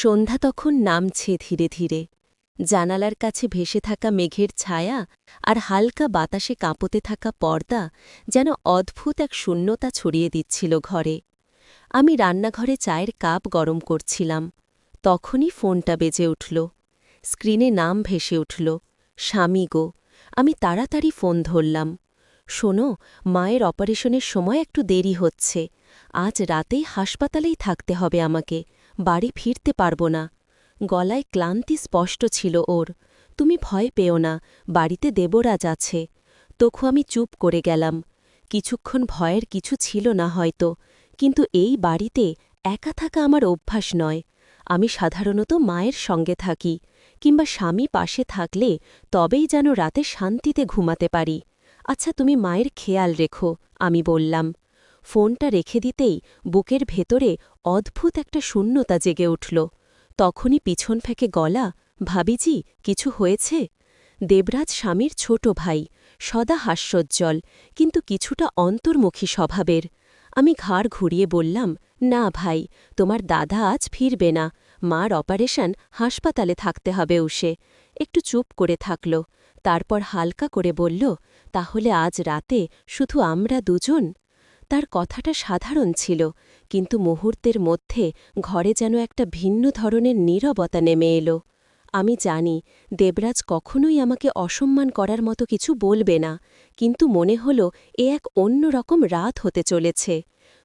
সন্ধ্যা তখন নামছে ধীরে ধীরে। জানালার কাছে ভেসে থাকা মেঘের ছায়া আর হালকা বাতাসে কাঁপতে থাকা পর্দা যেন অদ্ভুত এক শূন্যতা ছড়িয়ে দিচ্ছিল ঘরে। আমি রান্নাঘরে চায়ের কাপ গরম করছিলাম। তখনই ফোনটা বেজে উঠল। স্ক্রিনে নাম ভেসে উঠল, স্বামী গো, আমি তাড়াতাড়ি ফোন ধরলাম। শোনো, মায়ের অপারেশনের সময় একটু দেরি হচ্ছে। আজ রাতেই হাসপাতালেই থাকতে হবে আমাকে। বাড়ি ফিরতে পারব না। গলায় ক্লান্তি স্পষ্ট ছিল ওর। তুমি ভয় পেও না, বাড়িতে দেবরাজ আছে। তখু আমি চুপ করে গেলাম। কিছুক্ষণ ভয়ের কিছু ছিল না হয়তো, কিন্তু এই বাড়িতে একা থাকা আমার অভ্যাস নয়। আমি সাধারণত মায়ের সঙ্গে থাকি, কিংবা স্বামী পাশে থাকলে তবেই যেন রাতে শান্তিতে ঘুমাতে পারি। আচ্ছা তুমি মায়ের খেয়াল রেখো, আমি বললাম। ফোনটা রেখে দিতেই বুকের ভেতরে অদ্ভুত একটা শূন্যতা জেগে উঠল। তখনই পিছন ফেঁকে গলা, ভাবিজি, কিছু হয়েছে? দেবরাজ স্বামীর ছোট ভাই, সদা হাস্যোজ্জ্বল, কিন্তু কিছুটা অন্তর্মুখী স্বভাবের। আমি ঘাড় ঘুরিয়ে বললাম, না ভাই, তোমার দাদা আজ ফিরবে না, মার অপারেশন হাসপাতালে থাকতে হবে উসে। একটু চুপ করে থাকল, তারপর হালকা করে বলল, তাহলে আজ রাতে শুধু আমরা দুজন? তার কথাটা সাধারণ ছিল, কিন্তু মুহূর্তের মধ্যে ঘরে যেন একটা ভিন্ন ধরনের নীরবতা নেমে এলো। আমি জানি, দেবরাজ কখনোই আমাকে অসম্মান করার মতো কিছু বলবে না, কিন্তু মনে হল এ এক অন্য রকম রাত হতে চলেছে।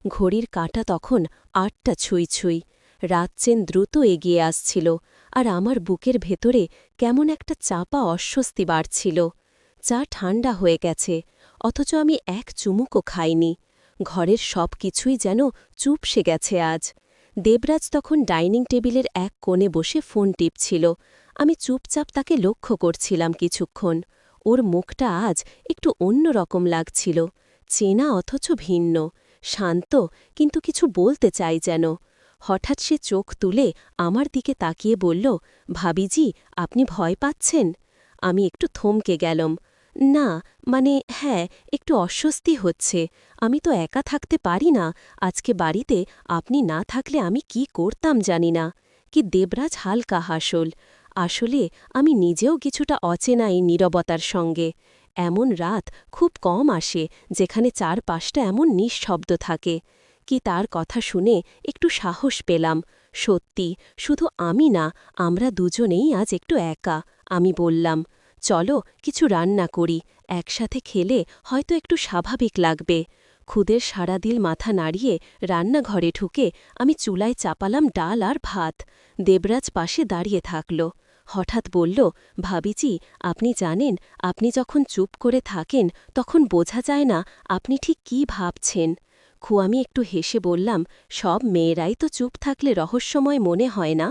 ঘড়ির কাঁটা তখন আটটা ছুঁই ছুঁই। রাত চেন দ্রুত এগিয়ে আসছিল, আর আমার বুকের ভেতরে কেমন একটা চাপা অস্বস্তি বাড়ছিল। চা ঠান্ডা হয়ে গেছে, অথচ আমি এক চুমুকও খাইনি। ঘরের সব কিছুই যেন চুপসে গেছে আজ। দেবরাজ তখন ডাইনিং টেবিলের এক কোণে বসে ফোন টিপছিল। আমি চুপচাপ তাকে লক্ষ্য করছিলাম কিছুক্ষণ। ওর মুখটা আজ একটু অন্য রকম লাগছিল। চেনা অথচ ভিন্ন। শান্ত, কিন্তু কিছু বলতে চাই যেন। হঠাৎ সে চোখ তুলে আমার দিকে তাকিয়ে বলল, ভাবিজি, আপনি ভয় পাচ্ছেন? আমি একটু থমকে গেলাম। না মানে হ্যাঁ একটু অস্বস্তি হচ্ছে। আমি তো একা থাকতে পারি না। আজকে বাড়িতে আপনি না থাকলে আমি কি করতাম জানি না। কি দেবরাজ হালকা হাসল। আসলে আমি নিজেও কিছুটা অচেনা এই নীরবতার সঙ্গে। এমন রাত খুব কম আসে, যেখানে চার চারপাশটা এমন নিঃশব্দ থাকে। কি তার কথা শুনে একটু সাহস পেলাম। সত্যি, শুধু আমি না, আমরা দুজনেই আজ একটু একা, আমি বললাম। চলো কিছু রান্না করি, একসাথে খেলে হয়তো একটু স্বাভাবিক লাগবে। খুদের সারাদিল মাথা নাড়িয়ে রান্নাঘরে ঢুকে আমি চুলায় চাপালাম ডাল আর ভাত। দেবরাজ পাশে দাঁড়িয়ে থাকল। হঠাৎ বলল ভাবিজি আপনি জানেন, আপনি যখন চুপ করে থাকেন, তখন বোঝা যায় না আপনি ঠিক কি ভাবছেন। খু, আমি একটু হেসে বললাম, সব মেয়েরাই তো চুপ থাকলে রহস্যময় মনে হয় না?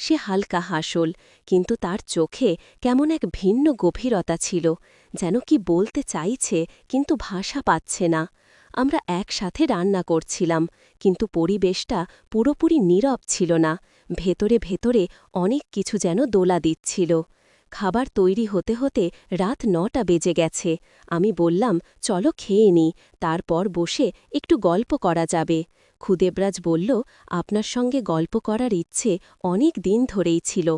সে হালকা হাসল, কিন্তু তার চোখে কেমন এক ভিন্ন গভীরতা ছিল, যেন কি বলতে চাইছে, কিন্তু ভাষা পাচ্ছে না। আমরা একসাথে রান্না করছিলাম, কিন্তু পরিবেশটা পুরোপুরি নীরব ছিল না, ভেতরে ভেতরে অনেক কিছু যেন দোলা দিচ্ছিল। খাবার তৈরি হতে হতে রাত নটা বেজে গেছে, আমি বললাম, চলো খেয়ে নি, তারপর বসে একটু গল্প করা যাবে। খুদেবরাজ বলল, আপনার সঙ্গে গল্প করার ইচ্ছে অনেক দিন ধরেই ছিল।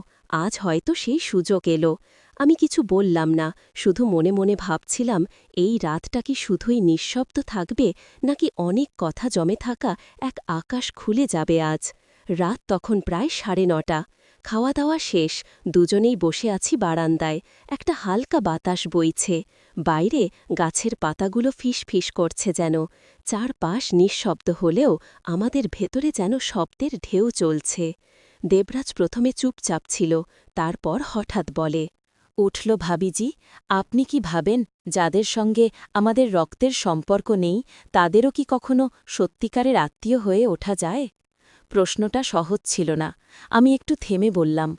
আজ হয়তো সেই সুযোগ এলো। আমি কিছু বললাম না, শুধু মনে মনে ভাবছিলাম, এই রাতটা কি শুধুই নিঃশব্দ থাকবে, নাকি অনেক কথা জমে থাকা এক আকাশ খুলে যাবে আজ। রাত তখন প্রায় সাড়ে নটা। খাওয়া দাওয়া শেষ, দুজনেই বসে আছি বারান্দায়। একটা হালকা বাতাস বইছে। বাইরে গাছের পাতাগুলো ফিস ফিস করছে যেন। চারপাশ নিঃশব্দ হলেও আমাদের ভেতরে যেন শব্দের ঢেউ চলছে। দেবরাজ প্রথমে চুপচাপ ছিল, তারপর হঠাৎ বলে, উঠল ভাবিজি, আপনি কি ভাবেন যাদের সঙ্গে আমাদের রক্তের সম্পর্ক নেই, তাদেরও কি কখনো সত্যিকারের আত্মীয় হয়ে ওঠা যায়? প্রশ্নটা সহজ ছিল না। আমি একটু থেমে বললাম,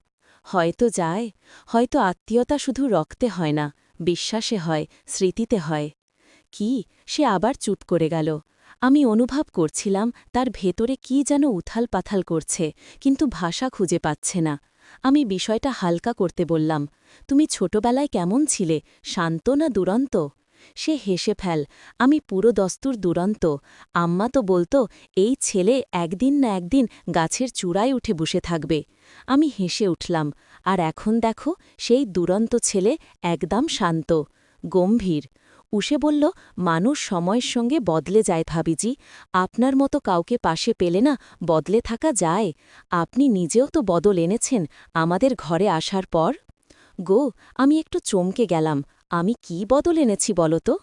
হয়তো যায়, হয়তো আত্মীয়তা শুধু রক্তে হয় না, বিশ্বাসে হয়, স্মৃতিতে হয়। কি, সে আবার চুপ করে গেল। আমি অনুভব করছিলাম তার ভেতরে কি যেন উথাল পাথাল করছে, কিন্তু ভাষা খুঁজে পাচ্ছে না। আমি বিষয়টা হালকা করতে বললাম, তুমি ছোটবেলায় কেমন ছিলে, শান্ত না দুরন্ত? সে হেসে ফেল, আমি পুরো দস্তুর দুরন্ত। আম্মা তো বলতো, এই ছেলে একদিন না একদিন গাছের চূড়ায় উঠে বসে থাকবে। আমি হেসে উঠলাম, আর এখন দেখো, সেই দুরন্ত ছেলে একদম শান্ত, গম্ভীর। উষে বলল, মানুষ সময়ের সঙ্গে বদলে যায় ভাবিজি। আপনার মতো কাউকে পাশে পেলে না বদলে থাকা যায়। আপনি নিজেও তো বদল এনেছেন আমাদের ঘরে আসার পর? গো, আমি একটু চমকে গেলাম। আমি কি বদল এনেছি বলো তো?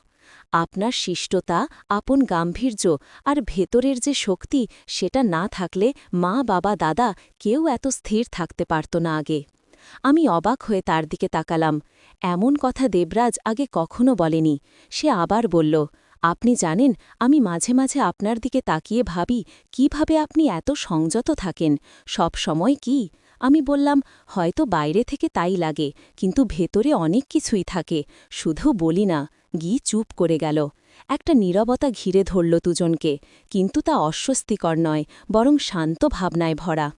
আপনার শিষ্টতা, আপন গাম্ভীর্য আর ভেতরের যে শক্তি, সেটা না থাকলে মা, বাবা, দাদা কেউ এত স্থির থাকতে পারত না আগে। আমি অবাক হয়ে তার দিকে তাকালাম। এমন কথা দেবরাজ আগে কখনো বলেনি। সে আবার বলল, আপনি জানেন, আমি মাঝে মাঝে আপনার দিকে তাকিয়ে ভাবি, কীভাবে আপনি এত সংযত থাকেন? সব সময় কি আমি বললাম, হয়তো বাইরে থেকে তাই লাগে, কিন্তু ভেতরে অনেক কিছুই থাকে, শুধু বলি না। গি চুপ করে গেল। একটা নীরবতা ঘিরে ধরল দুজনকে, কিন্তু তা অস্বস্তিকর নয়, বরং শান্ত ভাবনায় ভরা।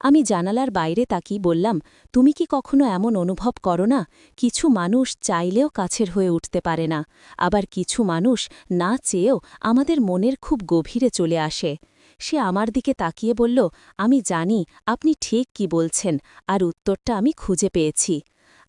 আমি জানালার বাইরে তাকিয়ে বললাম, তুমি কি কখনো এমন অনুভব করো না? কিছু মানুষ চাইলেও কাছের হয়ে উঠতে পারে না, আবার কিছু মানুষ না চেয়েও আমাদের মনের খুব গভীরে চলে আসে। সে আমার দিকে তাকিয়ে বলল, আমি জানি আপনি ঠিক কি বলছেন, আর উত্তরটা আমি খুঁজে পেয়েছি।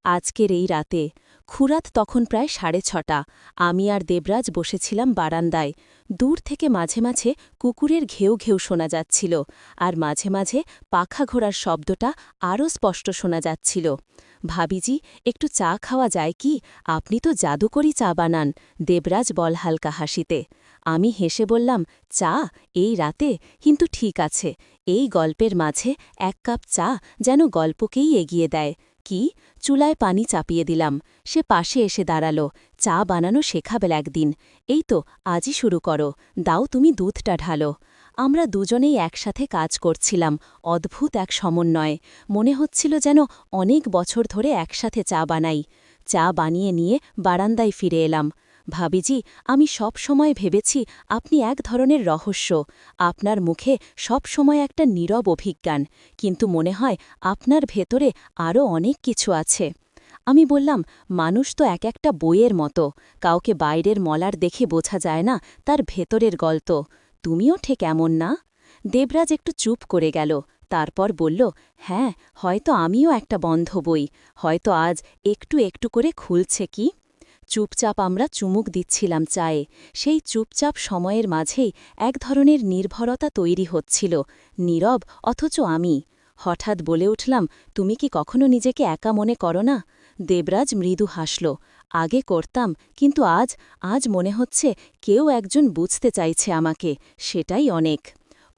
আজকের এই রাতে, খুরাত তখন প্রায় সাড়ে ছটা, আমি আর দেবরাজ বসেছিলাম বারান্দায়। দূর থেকে মাঝে মাঝে কুকুরের ঘেউ ঘেউ শোনা যাচ্ছিল, আর মাঝে মাঝে পাখা ঘোড়ার শব্দটা আরও স্পষ্ট শোনা যাচ্ছিল। ভাবিজি, একটু চা খাওয়া যায় কি? আপনি তো জাদুকরি চা বানান, দেবরাজ বল হালকা হাসিতে। আমি হেসে বললাম, চা? এই রাতে? কিন্তু ঠিক আছে। এই গল্পের মাঝে এক কাপ চা যেন গল্পকেই এগিয়ে দেয়। কি? চুলায় পানি চাপিয়ে দিলাম। সে পাশে এসে দাঁড়াল। চা বানানো শেখাবেল একদিন। এই তো, আজই শুরু করো। দাও তুমি দুধটা ঢালো। আমরা দুজনেই একসাথে কাজ করছিলাম, অদ্ভুত এক সমন্বয়। মনে হচ্ছিল যেন অনেক বছর ধরে একসাথে চা বানাই। চা বানিয়ে নিয়ে বারান্দায় ফিরে এলাম। ভাবিজি, আমি সব সময় ভেবেছি আপনি এক ধরনের রহস্য। আপনার মুখে সব সময় একটা নীরব অভিজ্ঞান। কিন্তু মনে হয় আপনার ভেতরে আরও অনেক কিছু আছে। আমি বললাম, মানুষ তো এক একটা বইয়ের মতো। কাউকে বাইরের মলার দেখে বোঝা যায় না তার ভেতরের গল্প। তুমিও ঠিক এমন না? দেবরাজ একটু চুপ করে গেল, তারপর বলল হ্যাঁ হয়তো আমিও একটা বন্ধ বই, হয়তো আজ একটু একটু করে খুলছে কি? চুপচাপ আমরা চুমুক দিচ্ছিলাম চায়ে, সেই চুপচাপ সময়ের মাঝেই এক ধরনের নির্ভরতা তৈরি হচ্ছিল, নীরব অথচ আমি। হঠাৎ বলে উঠলাম, তুমি কি কখনো নিজেকে একা মনে করো না? দেবরাজ মৃদু হাসল আগে করতাম, কিন্তু আজ আজ মনে হচ্ছে কেউ একজন বুঝতে চাইছে আমাকে, সেটাই অনেক।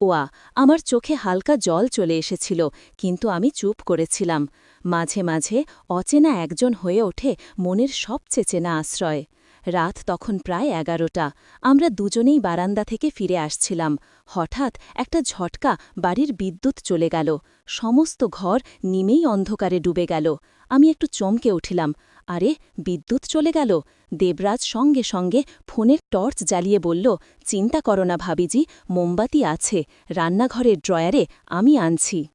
ওয়া, আমার চোখে হালকা জল চলে এসেছিল, কিন্তু আমি চুপ করেছিলাম। মাঝে মাঝে অচেনা একজন হয়ে ওঠে মনের সবচেয়ে চেনা আশ্রয়। রাত তখন প্রায় এগারোটা। আমরা দুজনেই বারান্দা থেকে ফিরে আসছিলাম। হঠাৎ একটা ঝটকা বাড়ির বিদ্যুৎ চলে গেল। সমস্ত ঘর নিমেই অন্ধকারে ডুবে গেল। আমি একটু চমকে উঠিলাম। আরে, বিদ্যুৎ চলে গেল। দেবরাজ সঙ্গে সঙ্গে ফোনের টর্চ জ্বালিয়ে বলল, চিন্তা করো না ভাবিজি, মোমবাতি আছে। রান্নাঘরের ড্রয়ারে আমি আনছি।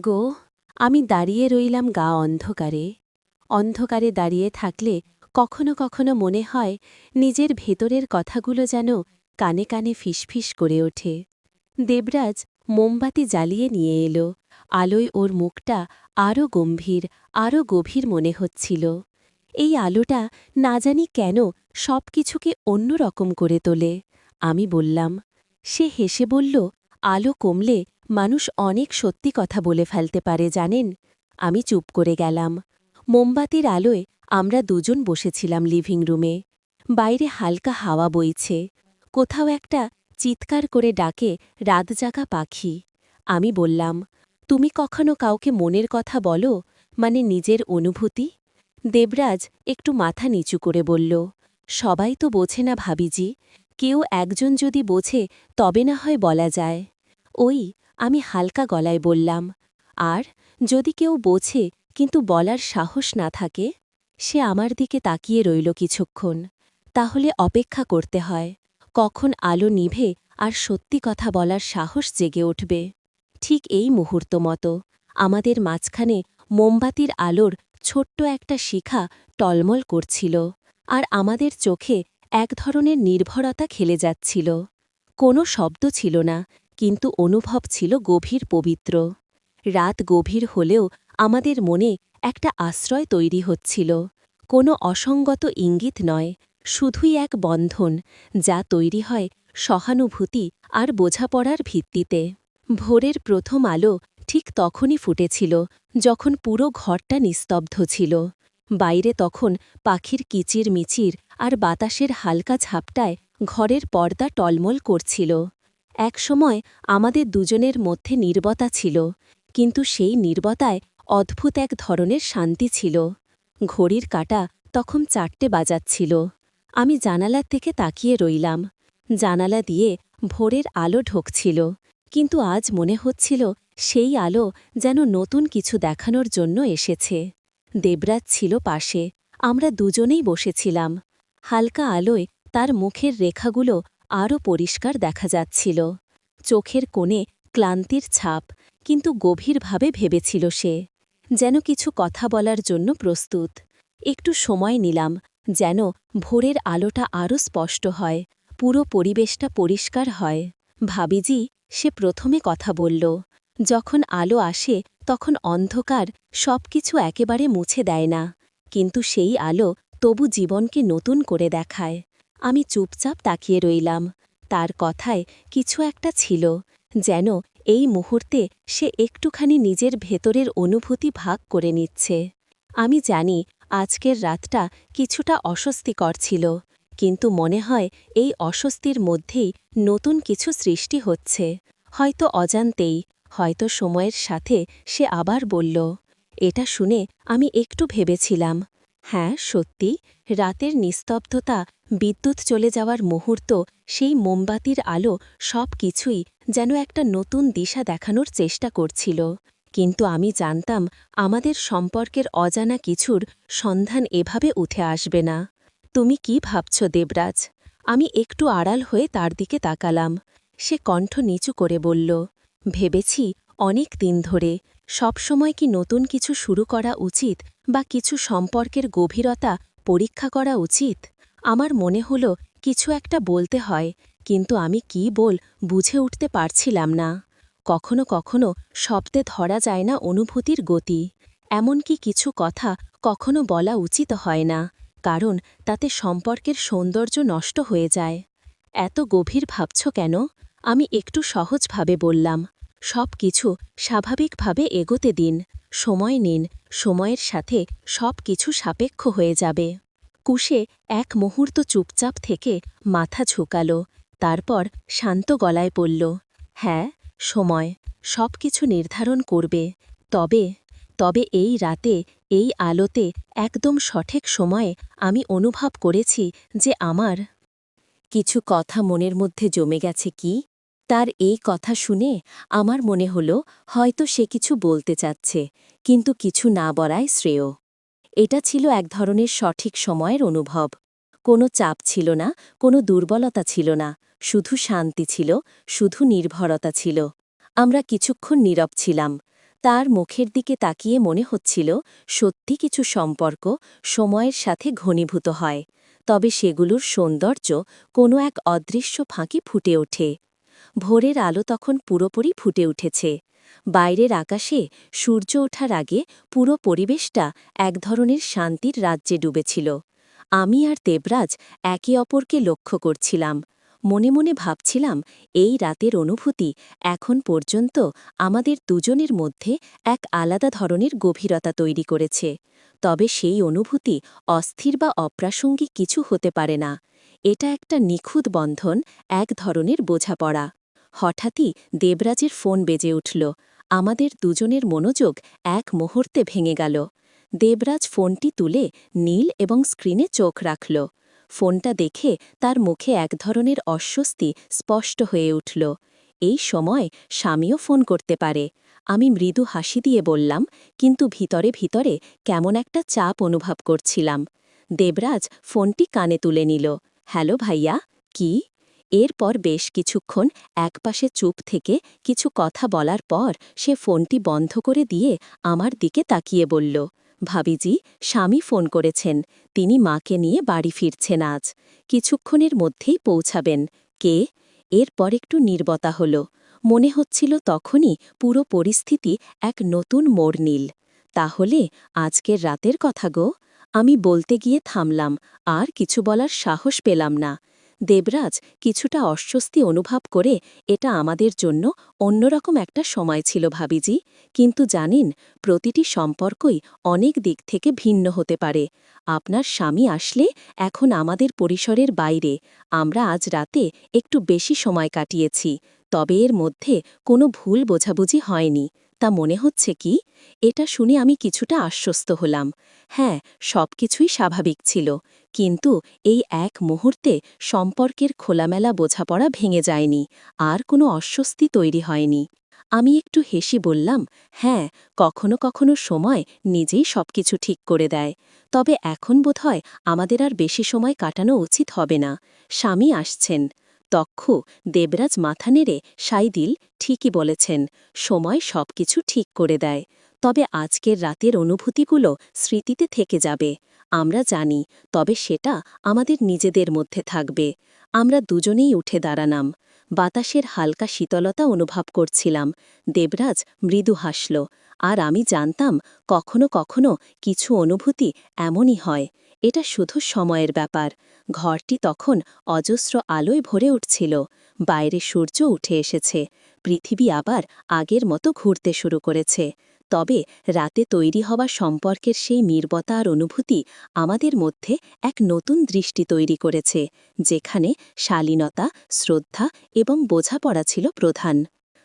গো, আমি দাঁড়িয়ে রইলাম গা অন্ধকারে। অন্ধকারে দাঁড়িয়ে থাকলে কখনো কখনো মনে হয়, নিজের ভেতরের কথাগুলো যেন কানে কানে ফিসফিস করে ওঠে। দেবরাজ মোমবাতি জ্বালিয়ে নিয়ে এলো। আলোয় ওর মুখটা আরও গম্ভীর আরও গভীর মনে হচ্ছিল। এই আলোটা না জানি কেন সব কিছুকে অন্যরকম করে তোলে। আমি বললাম, সে হেসে বলল, আলো কমলে মানুষ অনেক সত্যি কথা বলে ফেলতে পারে, জানেন? আমি চুপ করে গেলাম। মোমবাতির আলোয় আমরা দুজন বসেছিলাম লিভিং রুমে। বাইরে হালকা হাওয়া বইছে। কোথাও একটা চিৎকার করে ডাকে রাতজাগা পাখি। আমি বললাম, তুমি কখনো কাউকে মনের কথা বলো? মানে নিজের অনুভূতি? দেবরাজ একটু মাথা নিচু করে বলল, সবাই তো বোঝে না ভাবিজি। কেউ একজন যদি বোঝে, তবে না হয় বলা যায়। ওই আমি হালকা গলায় বললাম, আর যদি কেউ বোঝে, কিন্তু বলার সাহস না থাকে? সে আমার দিকে তাকিয়ে রইল কিছুক্ষণ। তাহলে অপেক্ষা করতে হয়, কখন আলো নিভে আর সত্যি কথা বলার সাহস জেগে উঠবে। ঠিক এই মুহূর্ত মতো, আমাদের মাঝখানে মোমবাতির আলোর ছোট্ট একটা শিখা টলমল করছিল আর আমাদের চোখে এক ধরনের নির্ভরতা খেলে যাচ্ছিল। কোনো শব্দ ছিল না, কিন্তু অনুভব ছিল গভীর পবিত্র। রাত গভীর হলেও আমাদের মনে একটা আশ্রয় তৈরি হচ্ছিল। কোনো অসঙ্গত ইঙ্গিত নয়, শুধুই এক বন্ধন, যা তৈরি হয় সহানুভূতি আর বোঝাপড়ার ভিত্তিতে। ভোরের প্রথম আলো ঠিক তখনই ফুটেছিল, যখন পুরো ঘরটা নিস্তব্ধ ছিল। বাইরে তখন পাখির কিচির মিচির আর বাতাসের হালকা ঝাপটায় ঘরের পর্দা টলমল করছিল। একসময় আমাদের দুজনের মধ্যে নির্বতা ছিল, কিন্তু সেই নীরবতায় অদ্ভুত এক ধরনের শান্তি ছিল। ঘড়ির কাটা তখন চারটে বাজাচ্ছিল। আমি জানালার থেকে তাকিয়ে রইলাম। জানালা দিয়ে ভোরের আলো ঢোকছিল। কিন্তু আজ মনে হচ্ছিল সেই আলো যেন নতুন কিছু দেখানোর জন্য এসেছে। দেবরাজ ছিল পাশে। আমরা দুজনেই বসেছিলাম। হালকা আলোয় তার মুখের রেখাগুলো আরও পরিষ্কার দেখা যাচ্ছিল। চোখের কোণে ক্লান্তির ছাপ, কিন্তু গভীরভাবে ভেবেছিল সে। যেন কিছু কথা বলার জন্য প্রস্তুত। একটু সময় নিলাম, যেন ভোরের আলোটা আরও স্পষ্ট হয়, পুরো পরিবেশটা পরিষ্কার হয়। ভাবিজি, সে প্রথমে কথা বলল। যখন আলো আসে, তখন অন্ধকার সবকিছু একেবারে মুছে দেয় না। কিন্তু সেই আলো তবু জীবনকে নতুন করে দেখায়। আমি চুপচাপ তাকিয়ে রইলাম। তার কথায় কিছু একটা ছিল, যেন এই মুহূর্তে সে একটুখানি নিজের ভেতরের অনুভূতি ভাগ করে নিচ্ছে। আমি জানি আজকের রাতটা কিছুটা অস্বস্তিকর ছিল, কিন্তু মনে হয় এই অস্বস্তির মধ্যেই নতুন কিছু সৃষ্টি হচ্ছে। হয়তো অজান্তেই, হয়তো সময়ের সাথে সে আবার বলল, এটা শুনে আমি একটু ভেবেছিলাম। হ্যাঁ সত্যি, রাতের নিস্তব্ধতা বিদ্যুৎ চলে যাওয়ার মুহূর্ত, সেই মোমবাতির আলো সব কিছুই যেন একটা নতুন দিশা দেখানোর চেষ্টা করছিল। কিন্তু আমি জানতাম, আমাদের সম্পর্কের অজানা কিছুর সন্ধান এভাবে উঠে আসবে না। তুমি কি ভাবছ, দেবরাজ? আমি একটু আড়াল হয়ে তার দিকে তাকালাম। সে কণ্ঠ নিচু করে বলল, ভেবেছি অনেক দিন ধরে সবসময় কি নতুন কিছু শুরু করা উচিত বা কিছু সম্পর্কের গভীরতা পরীক্ষা করা উচিত? আমার মনে হল, কিছু একটা বলতে হয়, কিন্তু আমি কি বল বুঝে উঠতে পারছিলাম না। কখনো কখনো শব্দে ধরা যায় না অনুভূতির গতি। এমনকি কিছু কথা কখনো বলা উচিত হয় না, কারণ তাতে সম্পর্কের সৌন্দর্য নষ্ট হয়ে যায়। এত গভীর ভাবছ কেন? আমি একটু সহজভাবে বললাম, সব কিছু স্বাভাবিকভাবে এগোতে দিন, সময় নিন, সময়ের সাথে সব কিছু সাপেক্ষ হয়ে যাবে। কুশে এক মুহূর্ত চুপচাপ থেকে মাথা ঝুঁকাল, তারপর শান্ত গলায় পড়ল হ্যাঁ সময় সব কিছু নির্ধারণ করবে। তবে তবে এই রাতে, এই আলোতে একদম সঠিক সময়ে আমি অনুভব করেছি যে আমার কিছু কথা মনের মধ্যে জমে গেছে কি। তার এই কথা শুনে আমার মনে হল হয়তো সে কিছু বলতে চাচ্ছে, কিন্তু কিছু না বলায় শ্রেয়। এটা ছিল এক ধরনের সঠিক সময়ের অনুভব। কোনো চাপ ছিল না, কোনো দুর্বলতা ছিল না, শুধু শান্তি ছিল, শুধু নির্ভরতা ছিল। আমরা কিছুক্ষণ নীরব ছিলাম। তার মুখের দিকে তাকিয়ে মনে হচ্ছিল, সত্যি কিছু সম্পর্ক সময়ের সাথে ঘনীভূত হয়, তবে সেগুলোর সৌন্দর্য কোনো এক অদৃশ্য ফাঁকি ফুটে ওঠে। ভোরের আলো তখন পুরোপুরি ফুটে উঠেছে। বাইরের আকাশে সূর্য ওঠার আগে পুরো পরিবেশটা এক ধরনের শান্তির রাজ্যে ডুবেছিল। আমি আর দেবরাজ একে অপরকে লক্ষ্য করছিলাম। মনে মনে ভাবছিলাম, এই রাতের অনুভূতি এখন পর্যন্ত আমাদের দুজনের মধ্যে এক আলাদা ধরনের গভীরতা তৈরি করেছে। তবে সেই অনুভূতি অস্থির বা অপ্রাসঙ্গিক কিছু হতে পারে না। এটা একটা নিখুঁত বন্ধন, এক ধরনের বোঝাপড়া। হঠাৎই দেবরাজের ফোন বেজে উঠল। আমাদের দুজনের মনোযোগ এক মুহূর্তে ভেঙে গেল। দেবরাজ ফোনটি তুলে নীল এবং স্ক্রিনে চোখ রাখল। ফোনটা দেখে তার মুখে এক ধরনের অস্বস্তি স্পষ্ট হয়ে উঠল। এই সময় স্বামীও ফোন করতে পারে। আমি মৃদু হাসি দিয়ে বললাম, কিন্তু ভিতরে ভিতরে কেমন একটা চাপ অনুভব করছিলাম। দেবরাজ ফোনটি কানে তুলে নিল। হ্যালো ভাইয়া, কি? এরপর বেশ কিছুক্ষণ একপাশে চুপ থেকে কিছু কথা বলার পর সে ফোনটি বন্ধ করে দিয়ে আমার দিকে তাকিয়ে বলল, ভাবিজি, স্বামী ফোন করেছেন। তিনি মাকে নিয়ে বাড়ি ফিরছেন আজ। কিছুক্ষণের মধ্যেই পৌঁছাবেন। কে? এরপর একটু নির্বতা হল। মনে হচ্ছিল তখনই পুরো পরিস্থিতি এক নতুন মোড় নীল। তাহলে আজকের রাতের কথা গো। আমি বলতে গিয়ে থামলাম। আর কিছু বলার সাহস পেলাম না। দেবরাজ কিছুটা অস্বস্তি অনুভব করে, এটা আমাদের জন্য অন্যরকম একটা সময় ছিল ভাবিজি। কিন্তু জানেন, প্রতিটি সম্পর্কই অনেক দিক থেকে ভিন্ন হতে পারে। আপনার স্বামী আসলে এখন আমাদের পরিসরের বাইরে। আমরা আজ রাতে একটু বেশি সময় কাটিয়েছি। তবে এর মধ্যে কোনো ভুল বোঝাবুঝি হয়নি। তা মনে হচ্ছে কি? এটা শুনে আমি কিছুটা আশ্বস্ত হলাম। হ্যাঁ সবকিছুই স্বাভাবিক ছিল। কিন্তু এই এক মুহূর্তে সম্পর্কের খোলামেলা বোঝাপড়া ভেঙে যায়নি। আর কোনো অস্বস্তি তৈরি হয়নি। আমি একটু হেসি বললাম হ্যাঁ কখনো কখনো সময় নিজেই সবকিছু ঠিক করে দেয়। তবে এখন বোধহয় আমাদের আর বেশি সময় কাটানো উচিত হবে না। স্বামী আসছেন। তক্ষ দেবরাজ মাথা নেড়ে সাইদিল ঠিকই বলেছেন, সময় সবকিছু ঠিক করে দেয়। তবে আজকের রাতের অনুভূতিগুলো স্মৃতিতে থেকে যাবে। আমরা জানি, তবে সেটা আমাদের নিজেদের মধ্যে থাকবে। আমরা দুজনেই উঠে দাঁড়ানাম বাতাসের হালকা শীতলতা অনুভব করছিলাম। দেবরাজ মৃদু হাসল। আর আমি জানতাম, কখনো কখনো কিছু অনুভূতি এমনই হয়। এটা শুধু সময়ের ব্যাপার। ঘরটি তখন অজস্র আলোয় ভরে উঠছিল। বাইরে সূর্য উঠে এসেছে। পৃথিবী আবার আগের মতো ঘুরতে শুরু করেছে। তবে রাতে তৈরি হওয়া সম্পর্কের সেই নির্বতা আর অনুভূতি আমাদের মধ্যে এক নতুন দৃষ্টি তৈরি করেছে, যেখানে শালীনতা, শ্রদ্ধা এবং বোঝাপড়া ছিল প্রধান।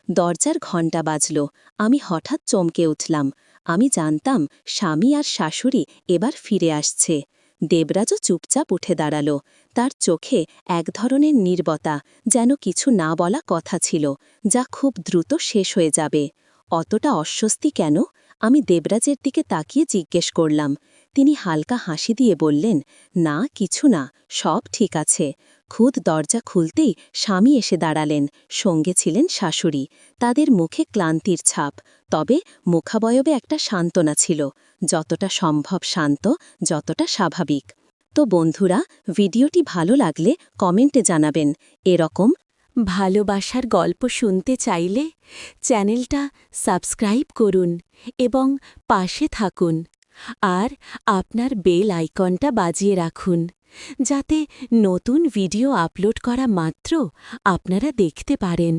দরজার ঘণ্টা বাজল। আমি হঠাৎ চমকে উঠলাম। আমি জানতাম স্বামী আর শাশুড়ি এবার ফিরে আসছে। দেবরাজও চুপচাপ উঠে দাঁড়াল। তার চোখে এক ধরনের নির্বতা, যেন কিছু না বলা কথা ছিল, যা খুব দ্রুত শেষ হয়ে যাবে। অতটা অস্বস্তি কেন? আমি দেবরাজের দিকে তাকিয়ে জিজ্ঞেস করলাম। তিনি হালকা হাসি দিয়ে বললেন, না, কিছু না, সব ঠিক আছে। খুদ দরজা খুলতেই স্বামী এসে দাঁড়ালেন। সঙ্গে ছিলেন শাশুড়ি। তাদের মুখে ক্লান্তির ছাপ। তবে মুখাবয়বে একটা সান্ত্বনা ছিল। যতটা সম্ভব শান্ত, যতটা স্বাভাবিক। তো বন্ধুরা, ভিডিওটি ভালো লাগলে কমেন্টে জানাবেন। এরকম ভালোবাসার গল্প শুনতে চাইলে চ্যানেলটা সাবস্ক্রাইব করুন এবং পাশে থাকুন। আর আপনার বেল আইকনটা বাজিয়ে রাখুন। যাতে নতুন ভিডিও আপলোড করা মাত্র আপনারা দেখতে পারেন।